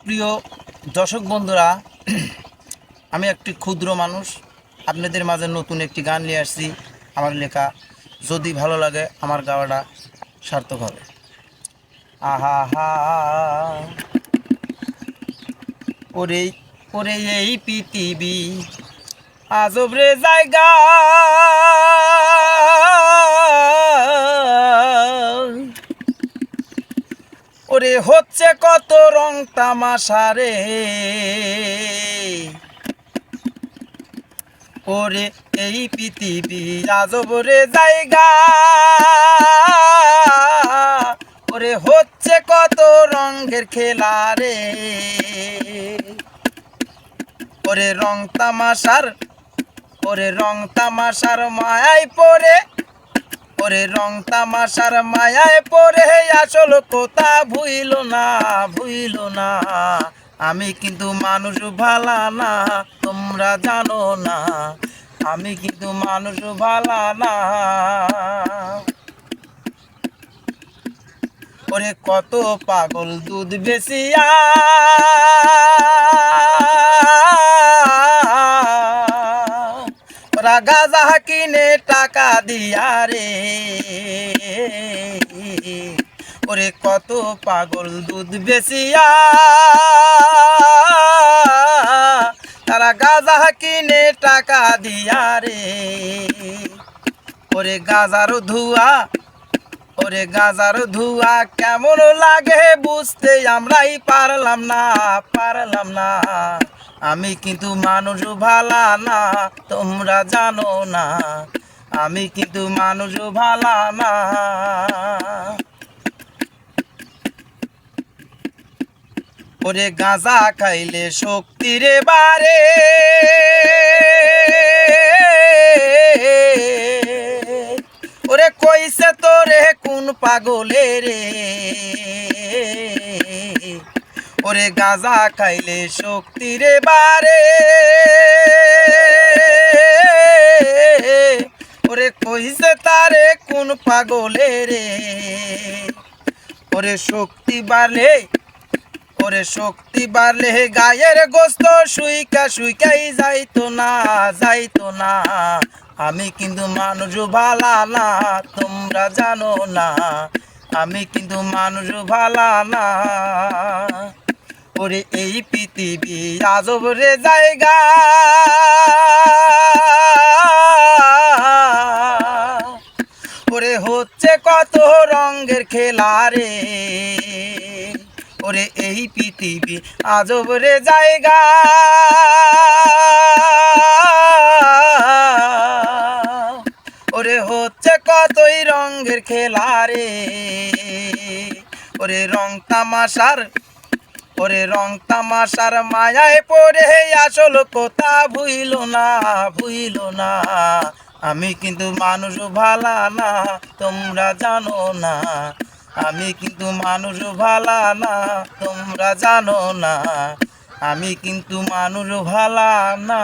প্রিয় দর্শক বন্ধুরা, আমি একটি ক্ষুদ্র মানুষ। আপনাদের মাঝে নতুন একটি গান নিয়ে আসছি। আমার লেখা, যদি ভালো লাগে, আমার গাওয়াটা সার্থক হবে। আহা হা, ওরে ওরে এই পৃথিবী, আজব রে জায়গা। ওরে হচ্ছে কত রং তামাশা রে। ওরে এই পৃথিবী আজব রে জায়গা। ওরে হচ্ছে কত রঙের খেলা রে। ওরে রং তামাশার, ওরে রং তামাশার মায়ায় পড়ে ওরে রং তামাশার মায়ায় পরে আসল কোথা ভুইল না ভুইল না। আমি কিন্তু মানুষ ভালা না, তোমরা জানো না। আমি কিন্তু মানুষ ভালা না। ওরে কত পাগল দুধ বেশিয়া গাজা কিনে, টাকা দিয়া রে। ওরে কত পাগল দুধ বেশিয়া তারা গাজা কিনে, টাকা দিয়া রে। ওরে গাজার ধুয়া ওরে গাজার ধুয়া কেমন লাগে বুঝতে আমরাই পারলাম না পারলাম না। আমি কিন্তু মানুষ ভালা না, তোমরা জানো না। আমি কিন্তু মানুষ ভালা না। ওরে গাঁজা খাইলে শক্তি রে বারে। ওরে কইছে তোরে কোন পাগলে রে? ওরে গাঁজা খাইলে শক্তি রে বারে। ওরে কইছে তারে কোন পাগলে রে? ওরে শক্তি বাড়লে ওরে শক্তি বাড়লে হে গায়ের গোস্ত সুইকা সুইকাই যাইতো না যাইতো না। আমি কিন্তু মানুষ ভালা না, তোমরা জানো না। আমি কিন্তু মানুষ ভালা না। ওরে এই পৃথিবী আজব রে জায়গা। ওরে হচ্ছে কত রঙের খেলা রে। ওরে এই পৃথিবী, আজব রে জায়গা। ওরে হচ্ছে কতই রঙের খেলা রে। ওরে রং তামাশার, ওরে রং তামাশার মায়ায় পড়ে আসল কোথা ভুইল না ভুইল না। আমি কিন্তু মানুষ ভালা না, তোমরা জানো না। আমি কিন্তু মানুষ ভালা না তোমরা জানো না। আমি কিন্তু মানুষ ভালা না।